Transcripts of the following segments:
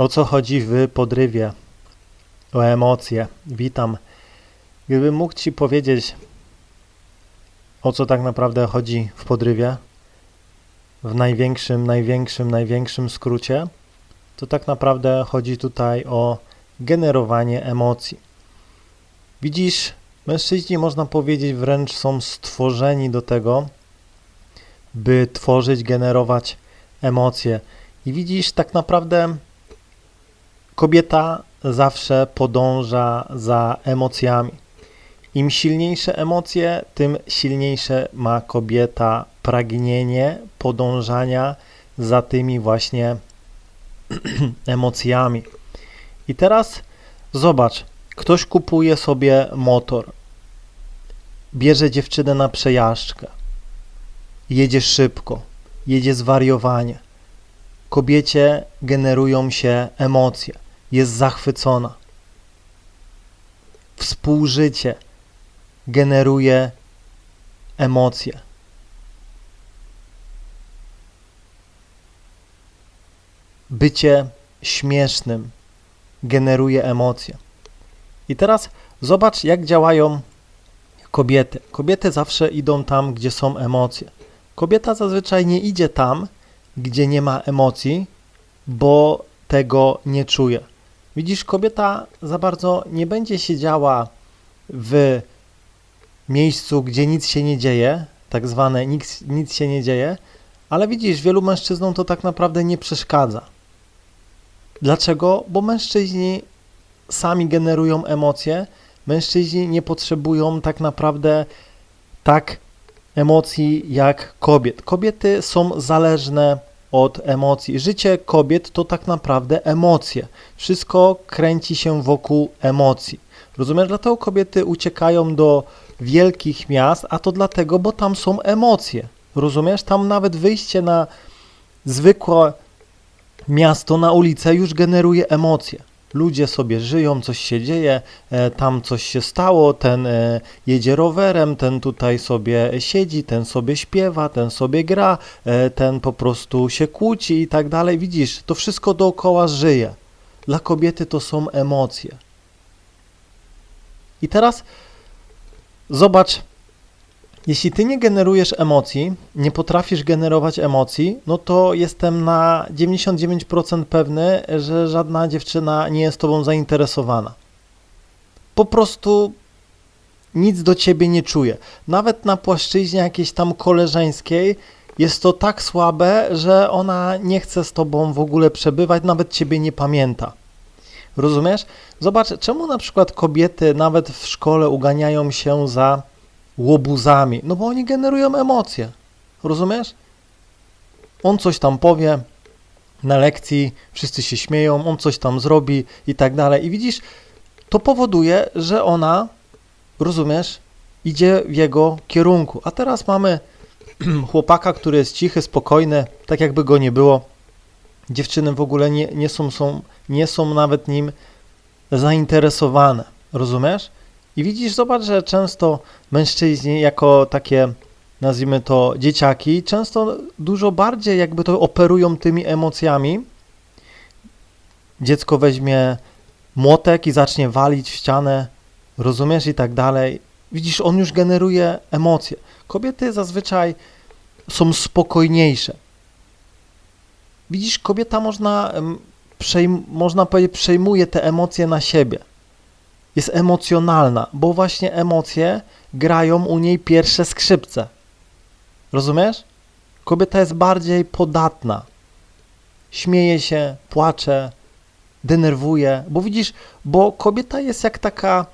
O co chodzi w podrywie? O emocje. Witam. Gdybym mógł Ci powiedzieć, o co tak naprawdę chodzi w podrywie, w największym, największym, największym skrócie, to tak naprawdę chodzi tutaj o generowanie emocji. Widzisz, mężczyźni, można powiedzieć, wręcz są stworzeni do tego, by tworzyć, generować emocje. I widzisz, tak naprawdę kobieta zawsze podąża za emocjami. Im silniejsze emocje, tym silniejsze ma kobieta pragnienie podążania za tymi właśnie emocjami. I teraz zobacz, ktoś kupuje sobie motor, bierze dziewczynę na przejażdżkę, jedzie szybko, jedzie zwariowanie. Kobiecie generują się emocje, jest zachwycona. Współżycie generuje emocje. Bycie śmiesznym generuje emocje. I teraz zobacz, jak działają kobiety. Kobiety zawsze idą tam, gdzie są emocje. Kobieta zazwyczaj nie idzie tam, gdzie nie ma emocji, bo tego nie czuje. Widzisz, kobieta za bardzo nie będzie siedziała w miejscu, gdzie nic się nie dzieje, tak zwane nic, nic się nie dzieje, ale widzisz, wielu mężczyznom to tak naprawdę nie przeszkadza. Dlaczego? Bo mężczyźni sami generują emocje, mężczyźni nie potrzebują tak naprawdę tak emocji jak kobiet. Kobiety są zależne od emocji. Życie kobiet to tak naprawdę emocje. Wszystko kręci się wokół emocji. Rozumiesz? Dlatego kobiety uciekają do wielkich miast, a to dlatego, bo tam są emocje. Rozumiesz? Tam nawet wyjście na zwykłe miasto, na ulicę już generuje emocje. Ludzie sobie żyją, coś się dzieje, e, tam coś się stało, ten e, jedzie rowerem, ten tutaj sobie siedzi, ten sobie śpiewa, ten sobie gra, e, ten po prostu się kłóci i tak dalej. Widzisz, to wszystko dookoła żyje. Dla kobiety to są emocje. I teraz zobacz, jeśli ty nie generujesz emocji, nie potrafisz generować emocji, no to jestem na 99% pewny, że żadna dziewczyna nie jest tobą zainteresowana. Po prostu nic do ciebie nie czuje. Nawet na płaszczyźnie jakiejś tam koleżeńskiej jest to tak słabe, że ona nie chce z tobą w ogóle przebywać, nawet ciebie nie pamięta. Rozumiesz? Zobacz, czemu na przykład kobiety nawet w szkole uganiają się za łobuzami? No bo oni generują emocje. Rozumiesz? On coś tam powie na lekcji, wszyscy się śmieją, on coś tam zrobi i tak dalej. I widzisz, to powoduje, że ona, rozumiesz, idzie w jego kierunku. A teraz mamy chłopaka, który jest cichy, spokojny, tak jakby go nie było. Dziewczyny w ogóle nie, nie, są, są, nie są nawet nim zainteresowane. Rozumiesz? I widzisz, zobacz, że często mężczyźni, jako takie, nazwijmy to, dzieciaki, często dużo bardziej jakby to operują tymi emocjami. Dziecko weźmie młotek i zacznie walić w ścianę, rozumiesz, i tak dalej. Widzisz, on już generuje emocje. Kobiety zazwyczaj są spokojniejsze. Widzisz, kobieta można, przejm- można powiedzieć, przejmuje te emocje na siebie. Jest emocjonalna, bo właśnie emocje grają u niej pierwsze skrzypce. Rozumiesz? Kobieta jest bardziej podatna. Śmieje się, płacze, denerwuje, bo widzisz, bo kobieta jest jak taka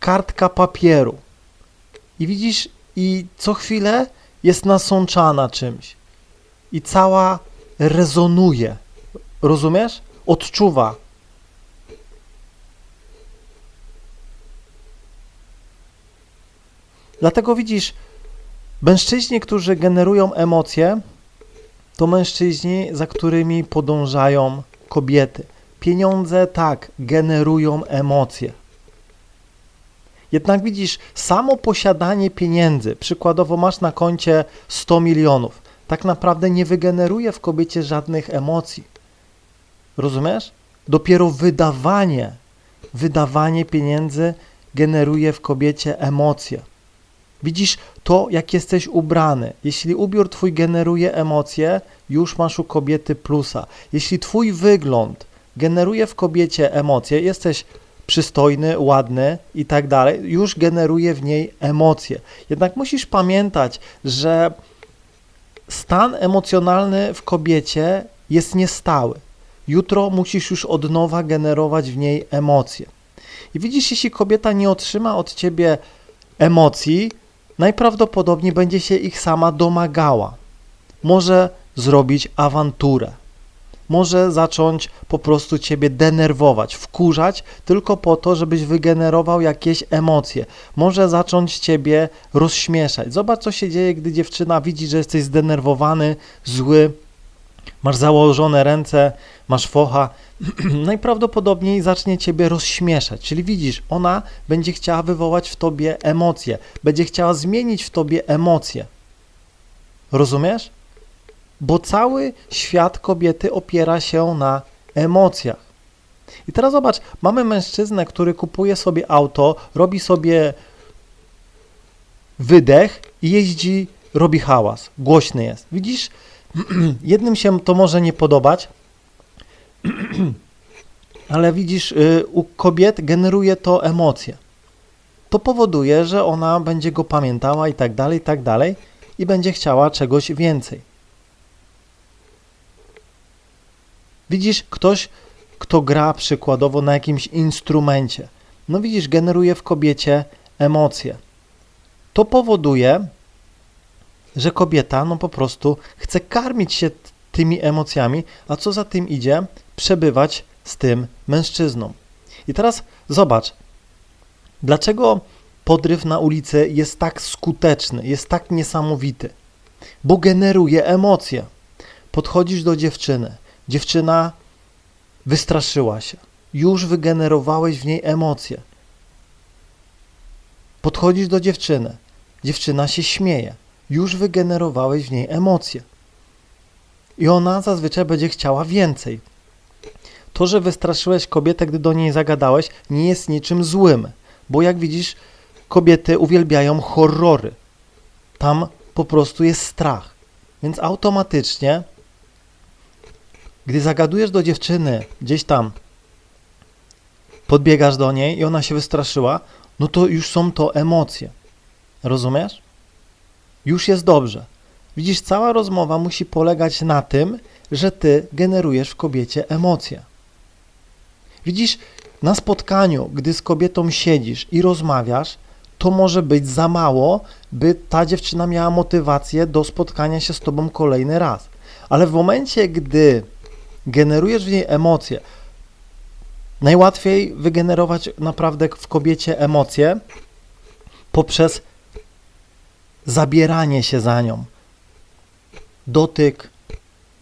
kartka papieru. I widzisz, i co chwilę jest nasączana czymś. I cała rezonuje. Rozumiesz? Odczuwa. Dlatego widzisz, mężczyźni, którzy generują emocje, to mężczyźni, za którymi podążają kobiety. Pieniądze tak generują emocje. Jednak widzisz, samo posiadanie pieniędzy, przykładowo masz na koncie 100 milionów, tak naprawdę nie wygeneruje w kobiecie żadnych emocji. Rozumiesz? Dopiero wydawanie, wydawanie pieniędzy generuje w kobiecie emocje. Widzisz to, jak jesteś ubrany. Jeśli ubiór twój generuje emocje, już masz u kobiety plusa. Jeśli twój wygląd generuje w kobiecie emocje, jesteś przystojny, ładny i tak dalej, już generuje w niej emocje. Jednak musisz pamiętać, że stan emocjonalny w kobiecie jest niestały. Jutro musisz już od nowa generować w niej emocje. I widzisz, jeśli kobieta nie otrzyma od ciebie emocji, najprawdopodobniej będzie się ich sama domagała. Może zrobić awanturę. Może zacząć po prostu ciebie denerwować, wkurzać tylko po to, żebyś wygenerował jakieś emocje. Może zacząć ciebie rozśmieszać. Zobacz, co się dzieje, gdy dziewczyna widzi, że jesteś zdenerwowany, zły, masz założone ręce, masz focha. Najprawdopodobniej zacznie ciebie rozśmieszać. Czyli widzisz, ona będzie chciała wywołać w tobie emocje, będzie chciała zmienić w tobie emocje. Rozumiesz? Bo cały świat kobiety opiera się na emocjach. I teraz zobacz, mamy mężczyznę, który kupuje sobie auto, robi sobie wydech i jeździ, robi hałas, głośny jest. Widzisz, jednym się to może nie podobać, ale widzisz, y, u kobiet generuje to emocje. To powoduje, że ona będzie go pamiętała i tak dalej, i tak dalej, i będzie chciała czegoś więcej. Widzisz, ktoś, kto gra przykładowo na jakimś instrumencie, no widzisz, generuje w kobiecie emocje. To powoduje, że kobieta no po prostu chce karmić się tymi emocjami, a co za tym idzie, przebywać z tym mężczyzną. I teraz zobacz, dlaczego podryw na ulicy jest tak skuteczny, jest tak niesamowity? Bo generuje emocje. Podchodzisz do dziewczyny, dziewczyna wystraszyła się, już wygenerowałeś w niej emocje. Podchodzisz do dziewczyny, dziewczyna się śmieje, już wygenerowałeś w niej emocje. I ona zazwyczaj będzie chciała więcej. To, że wystraszyłeś kobietę, gdy do niej zagadałeś, nie jest niczym złym, bo jak widzisz, kobiety uwielbiają horrory. Tam po prostu jest strach. Więc automatycznie, gdy zagadujesz do dziewczyny gdzieś tam, podbiegasz do niej i ona się wystraszyła, no to już są to emocje. Rozumiesz? Już jest dobrze. Widzisz, cała rozmowa musi polegać na tym, że ty generujesz w kobiecie emocje. Widzisz, na spotkaniu, gdy z kobietą siedzisz i rozmawiasz, to może być za mało, by ta dziewczyna miała motywację do spotkania się z tobą kolejny raz. Ale w momencie, gdy generujesz w niej emocje, najłatwiej wygenerować naprawdę w kobiecie emocje poprzez zabieranie się za nią. Dotyk,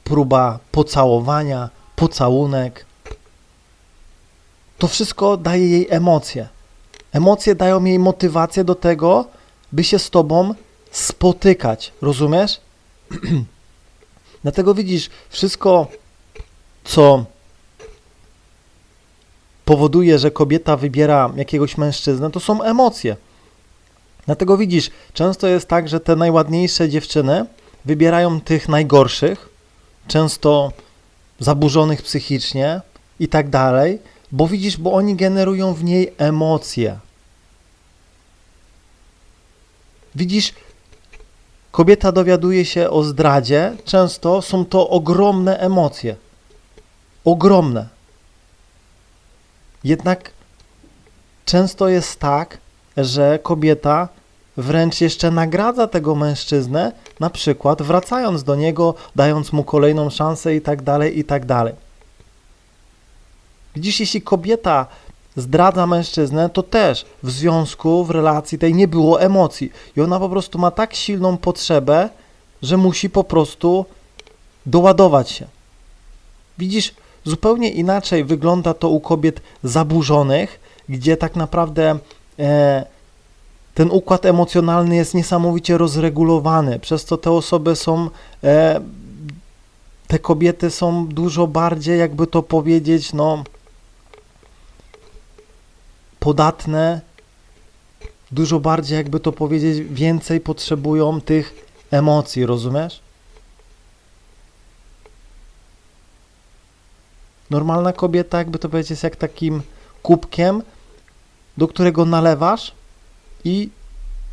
próba pocałowania, pocałunek. To wszystko daje jej emocje. Emocje dają jej motywację do tego, by się z tobą spotykać. Rozumiesz? Dlatego widzisz, wszystko, co powoduje, że kobieta wybiera jakiegoś mężczyznę, to są emocje. Dlatego widzisz, często jest tak, że te najładniejsze dziewczyny wybierają tych najgorszych, często zaburzonych psychicznie i tak dalej, bo widzisz, bo oni generują w niej emocje. Widzisz, kobieta dowiaduje się o zdradzie, często są to ogromne emocje. Ogromne. Jednak często jest tak, że kobieta wręcz jeszcze nagradza tego mężczyznę, na przykład wracając do niego, dając mu kolejną szansę i tak dalej, i tak dalej. Widzisz, jeśli kobieta zdradza mężczyznę, to też w związku, w relacji tej nie było emocji. I ona po prostu ma tak silną potrzebę, że musi po prostu doładować się. Widzisz, zupełnie inaczej wygląda to u kobiet zaburzonych, gdzie tak naprawdę e, ten układ emocjonalny jest niesamowicie rozregulowany, przez co te osoby są e, te kobiety są dużo bardziej, jakby to powiedzieć, no, podatne, dużo bardziej, jakby to powiedzieć, więcej potrzebują tych emocji, rozumiesz? Normalna kobieta, jakby to powiedzieć, jest jak takim kubkiem, do którego nalewasz i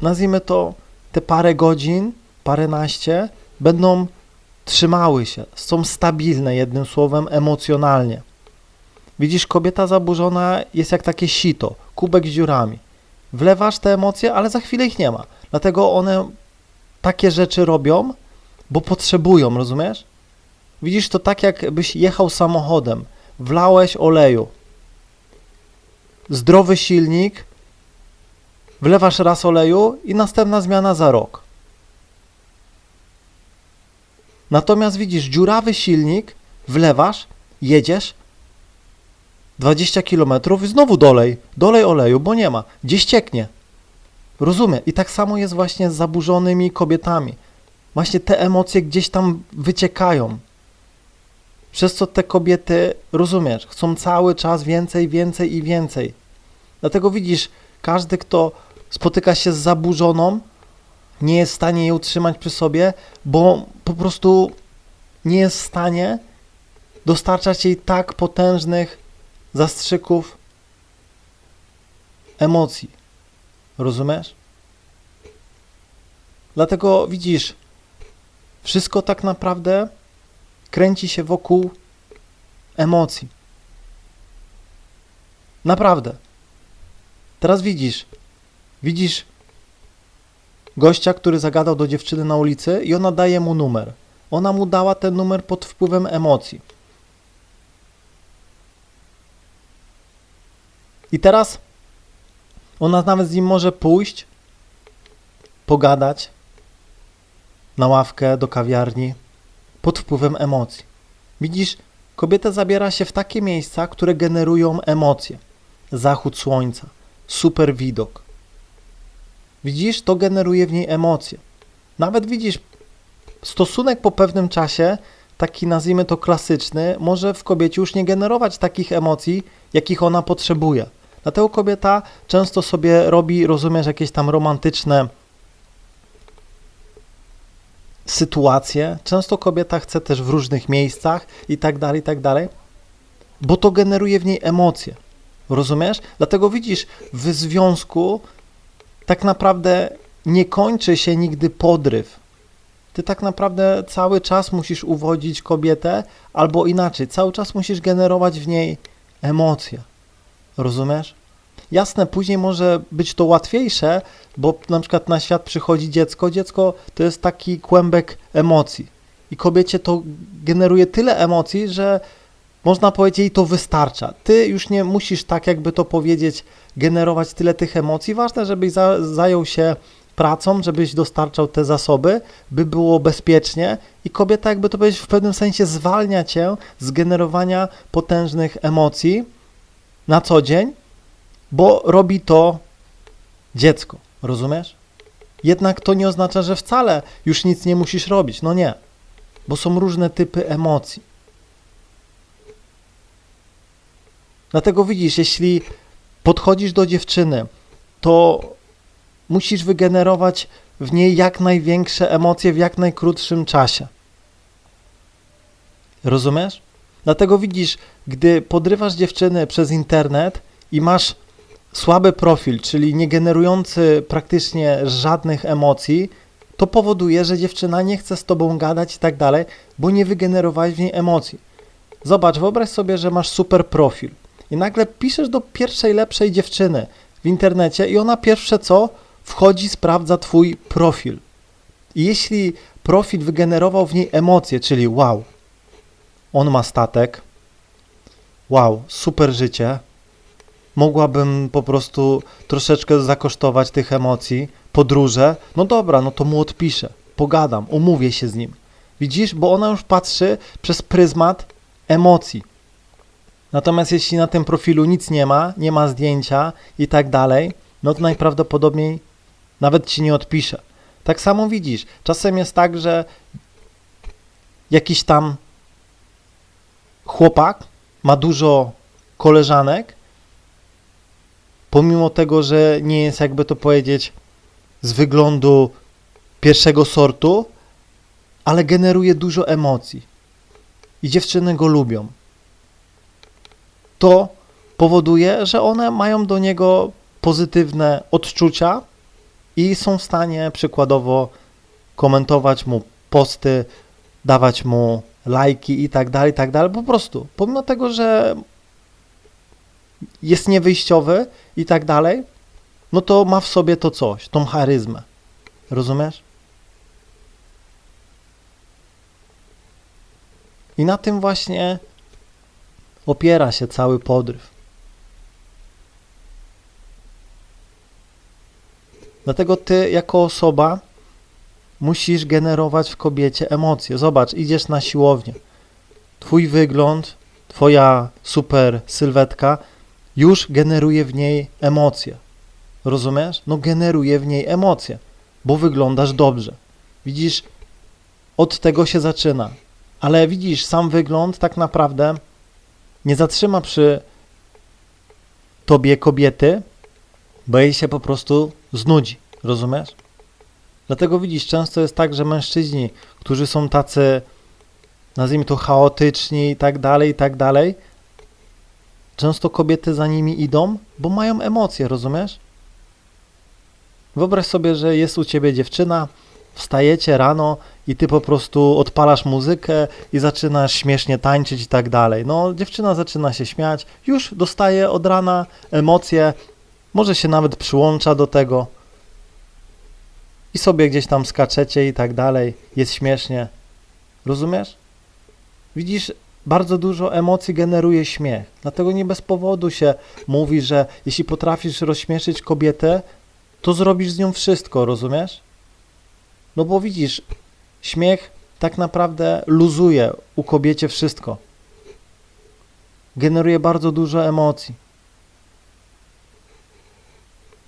nazwijmy to te parę godzin, paręnaście, będą trzymały się, są stabilne, jednym słowem, emocjonalnie. Widzisz, kobieta zaburzona jest jak takie sito, kubek z dziurami. Wlewasz te emocje, ale za chwilę ich nie ma. Dlatego one takie rzeczy robią, bo potrzebują, rozumiesz? Widzisz to tak, jakbyś jechał samochodem, wlałeś oleju, zdrowy silnik, wlewasz raz oleju i następna zmiana za rok. Natomiast widzisz, dziurawy silnik, wlewasz, jedziesz 20 km i znowu dolej, dolej oleju, bo nie ma, gdzieś cieknie. Rozumiem. I tak samo jest właśnie z zaburzonymi kobietami. Właśnie te emocje gdzieś tam wyciekają. Przez co te kobiety, rozumiesz, chcą cały czas więcej, więcej i więcej. Dlatego widzisz, każdy, kto spotyka się z zaburzoną, nie jest w stanie jej utrzymać przy sobie, bo po prostu nie jest w stanie dostarczać jej tak potężnych zastrzyków emocji. Rozumiesz? Dlatego widzisz, wszystko tak naprawdę kręci się wokół emocji. Naprawdę. Teraz widzisz, widzisz gościa, który zagadał do dziewczyny na ulicy i ona daje mu numer. Ona mu dała ten numer pod wpływem emocji. I teraz ona nawet z nim może pójść, pogadać na ławkę do kawiarni pod wpływem emocji. Widzisz, kobieta zabiera się w takie miejsca, które generują emocje. Zachód słońca, super widok. Widzisz, to generuje w niej emocje. Nawet widzisz, stosunek po pewnym czasie, taki nazwijmy to klasyczny, może w kobiecie już nie generować takich emocji, jakich ona potrzebuje. Dlatego kobieta często sobie robi, rozumiesz, jakieś tam romantyczne sytuacje. Często kobieta chce też w różnych miejscach i tak dalej, i tak dalej, bo to generuje w niej emocje. Rozumiesz? Dlatego widzisz, w związku tak naprawdę nie kończy się nigdy podryw. Ty tak naprawdę cały czas musisz uwodzić kobietę, albo inaczej, cały czas musisz generować w niej emocje. Rozumiesz? Jasne, później może być to łatwiejsze, bo na przykład na świat przychodzi dziecko. Dziecko to jest taki kłębek emocji. I kobiecie to generuje tyle emocji, że można powiedzieć, jej to wystarcza. Ty już nie musisz, tak jakby to powiedzieć, generować tyle tych emocji. Ważne, żebyś za, zajął się pracą, żebyś dostarczał te zasoby, by było bezpiecznie i kobieta, jakby to powiedzieć, w pewnym sensie zwalnia cię z generowania potężnych emocji na co dzień, bo robi to dziecko, rozumiesz? Jednak to nie oznacza, że wcale już nic nie musisz robić. No nie, bo są różne typy emocji. Dlatego widzisz, jeśli podchodzisz do dziewczyny, to musisz wygenerować w niej jak największe emocje w jak najkrótszym czasie. Rozumiesz? Dlatego widzisz, gdy podrywasz dziewczyny przez internet i masz słaby profil, czyli nie generujący praktycznie żadnych emocji, to powoduje, że dziewczyna nie chce z tobą gadać i tak dalej, bo nie wygenerowałeś w niej emocji. Zobacz, wyobraź sobie, że masz super profil i nagle piszesz do pierwszej lepszej dziewczyny w internecie i ona pierwsze co wchodzi, sprawdza twój profil. I jeśli profil wygenerował w niej emocje, czyli wow, on ma statek, wow, super życie, mogłabym po prostu troszeczkę zakosztować tych emocji, podróże, no dobra, no to mu odpiszę, pogadam, umówię się z nim. Widzisz, bo ona już patrzy przez pryzmat emocji. Natomiast jeśli na tym profilu nic nie ma, nie ma zdjęcia i tak dalej, no to najprawdopodobniej nawet ci nie odpisze. Tak samo widzisz, czasem jest tak, że jakiś tam chłopak ma dużo koleżanek, pomimo tego, że nie jest, jakby to powiedzieć, z wyglądu pierwszego sortu, ale generuje dużo emocji i dziewczyny go lubią. To powoduje, że one mają do niego pozytywne odczucia i są w stanie przykładowo komentować mu posty, dawać mu lajki i tak dalej, i tak dalej. Po prostu, pomimo tego, że jest niewyjściowy i tak dalej, no to ma w sobie to coś, tą charyzmę. Rozumiesz? I na tym właśnie opiera się cały podryw. Dlatego ty, jako osoba, musisz generować w kobiecie emocje. Zobacz, idziesz na siłownię. Twój wygląd, twoja super sylwetka już generuje w niej emocje. Rozumiesz? No generuje w niej emocje, bo wyglądasz dobrze. Widzisz, od tego się zaczyna. Ale widzisz, sam wygląd tak naprawdę nie zatrzyma przy tobie kobiety, bo jej się po prostu znudzi. Rozumiesz? Dlatego widzisz, często jest tak, że mężczyźni, którzy są tacy, nazwijmy to chaotyczni i tak dalej, i tak dalej, często kobiety za nimi idą, bo mają emocje, rozumiesz? Wyobraź sobie, że jest u ciebie dziewczyna, wstajecie rano i ty po prostu odpalasz muzykę i zaczynasz śmiesznie tańczyć i tak dalej. No, dziewczyna zaczyna się śmiać, już dostaje od rana emocje, może się nawet przyłącza do tego i sobie gdzieś tam skaczecie i tak dalej, jest śmiesznie. Rozumiesz? Widzisz, bardzo dużo emocji generuje śmiech. Dlatego nie bez powodu się mówi, że jeśli potrafisz rozśmieszyć kobietę, to zrobisz z nią wszystko, rozumiesz? No bo widzisz, śmiech tak naprawdę luzuje u kobiecie wszystko. Generuje bardzo dużo emocji.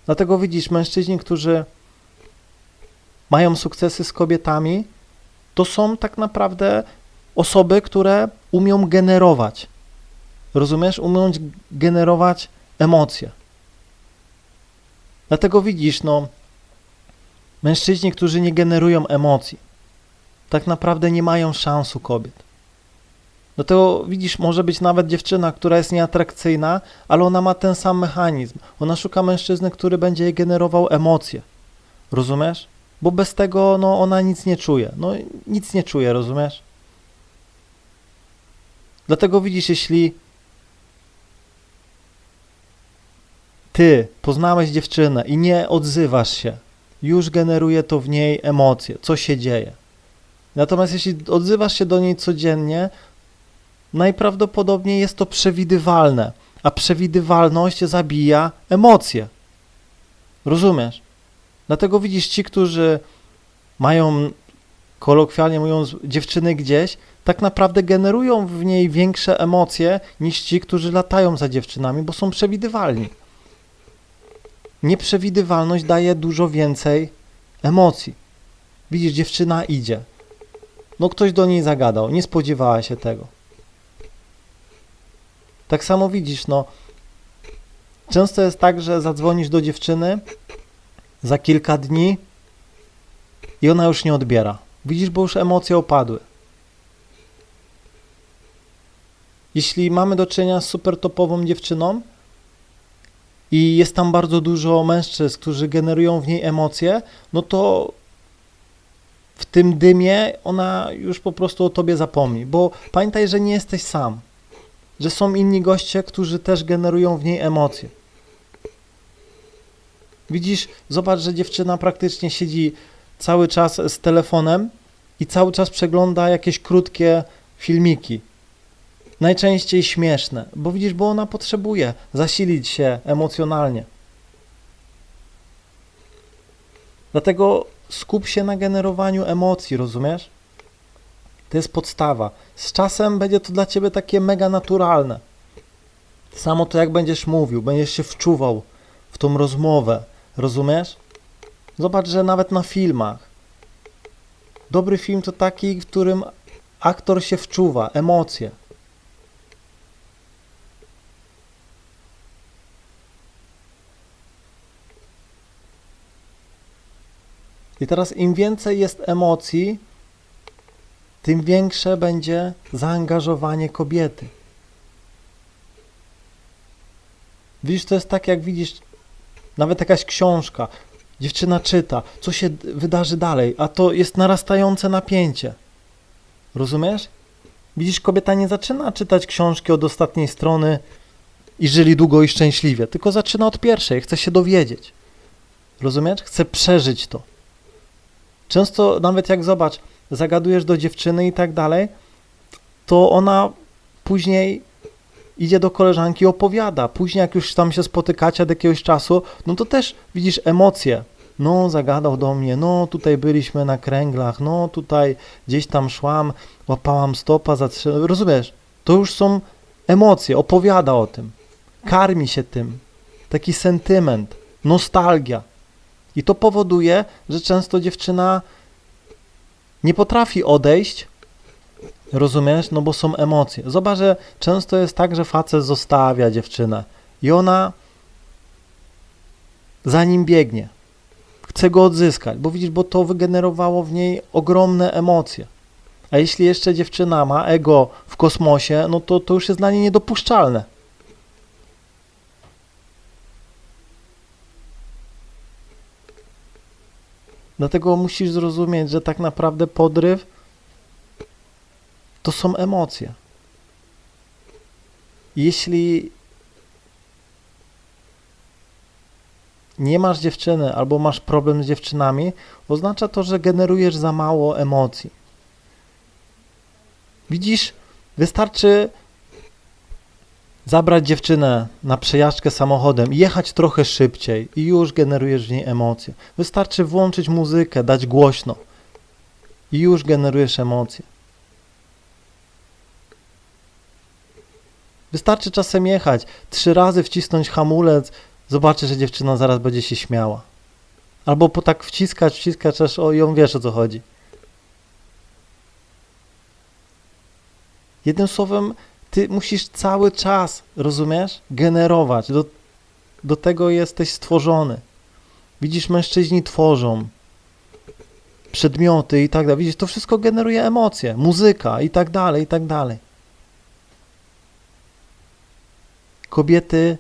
Dlatego widzisz, mężczyźni, którzy mają sukcesy z kobietami, to są tak naprawdę osoby, które umią generować. Rozumiesz? Umią generować emocje. Dlatego widzisz, no, mężczyźni, którzy nie generują emocji, tak naprawdę nie mają szans u kobiet. Dlatego widzisz, może być nawet dziewczyna, która jest nieatrakcyjna, ale ona ma ten sam mechanizm. Ona szuka mężczyzny, który będzie jej generował emocje. Rozumiesz? Bo bez tego no, ona nic nie czuje. No nic nie czuje, rozumiesz? Dlatego widzisz, jeśli ty poznałeś dziewczynę i nie odzywasz się, już generuje to w niej emocje, co się dzieje. Natomiast jeśli odzywasz się do niej codziennie, najprawdopodobniej jest to przewidywalne, a przewidywalność zabija emocje. Rozumiesz? Dlatego widzisz, ci, którzy mają, kolokwialnie mówiąc, dziewczyny gdzieś, tak naprawdę generują w niej większe emocje niż ci, którzy latają za dziewczynami, bo są przewidywalni. Nieprzewidywalność daje dużo więcej emocji. Widzisz, dziewczyna idzie. No ktoś do niej zagadał, nie spodziewała się tego. Tak samo widzisz, no. Często jest tak, że zadzwonisz do dziewczyny za kilka dni i ona już nie odbiera. Widzisz, bo już emocje opadły. Jeśli mamy do czynienia z super topową dziewczyną i jest tam bardzo dużo mężczyzn, którzy generują w niej emocje, no to w tym dymie ona już po prostu o tobie zapomni, bo pamiętaj, że nie jesteś sam, że są inni goście, którzy też generują w niej emocje. Widzisz, zobacz, że dziewczyna praktycznie siedzi cały czas z telefonem i cały czas przegląda jakieś krótkie filmiki. Najczęściej śmieszne, bo widzisz, bo ona potrzebuje zasilić się emocjonalnie. Dlatego skup się na generowaniu emocji, rozumiesz? To jest podstawa. Z czasem będzie to dla ciebie takie mega naturalne. Samo to, jak będziesz mówił, będziesz się wczuwał w tą rozmowę, Rozumiesz? Zobacz, że nawet na filmach. Dobry film to taki, w którym aktor się wczuwa, emocje. I teraz im więcej jest emocji, tym większe będzie zaangażowanie kobiety. Widzisz, to jest tak, jak widzisz nawet jakaś książka, dziewczyna czyta, co się wydarzy dalej, a to jest narastające napięcie. Rozumiesz? Widzisz, kobieta nie zaczyna czytać książki od ostatniej strony i żyli długo i szczęśliwie, tylko zaczyna od pierwszej, chce się dowiedzieć. Rozumiesz? Chce przeżyć to. Często nawet jak zobacz, zagadujesz do dziewczyny i tak dalej, to ona później idzie do koleżanki i opowiada. Później jak już tam się spotykacie od jakiegoś czasu, no to też widzisz emocje. No, zagadał do mnie, no tutaj byliśmy na kręglach, no tutaj gdzieś tam szłam, łapałam stopa, zatrzymałam. Rozumiesz? To już są emocje, opowiada o tym. Karmi się tym. Taki sentyment, nostalgia. I to powoduje, że często dziewczyna nie potrafi odejść, rozumiesz, no bo są emocje. Zobacz, że często jest tak, że facet zostawia dziewczynę i ona za nim biegnie. Chce go odzyskać, bo widzisz, bo to wygenerowało w niej ogromne emocje. A jeśli jeszcze dziewczyna ma ego w kosmosie, no to to już jest dla niej niedopuszczalne. Dlatego musisz zrozumieć, że tak naprawdę podryw to są emocje. Jeśli nie masz dziewczyny albo masz problem z dziewczynami, oznacza to, że generujesz za mało emocji. Widzisz, wystarczy zabrać dziewczynę na przejażdżkę samochodem jechać trochę szybciej i już generujesz w niej emocje. Wystarczy włączyć muzykę, dać głośno i już generujesz emocje. Wystarczy czasem jechać, trzy razy wcisnąć hamulec, zobaczysz, że dziewczyna zaraz będzie się śmiała. Albo po tak wciskać, wciskać, aż o ją wiesz o co chodzi. Jednym słowem, ty musisz cały czas, rozumiesz, generować. Do, do tego jesteś stworzony. Widzisz, mężczyźni tworzą przedmioty i tak dalej. Widzisz, to wszystko generuje emocje, muzyka i tak dalej, i tak dalej. Kobiety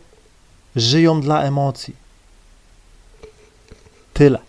żyją dla emocji. Tyle.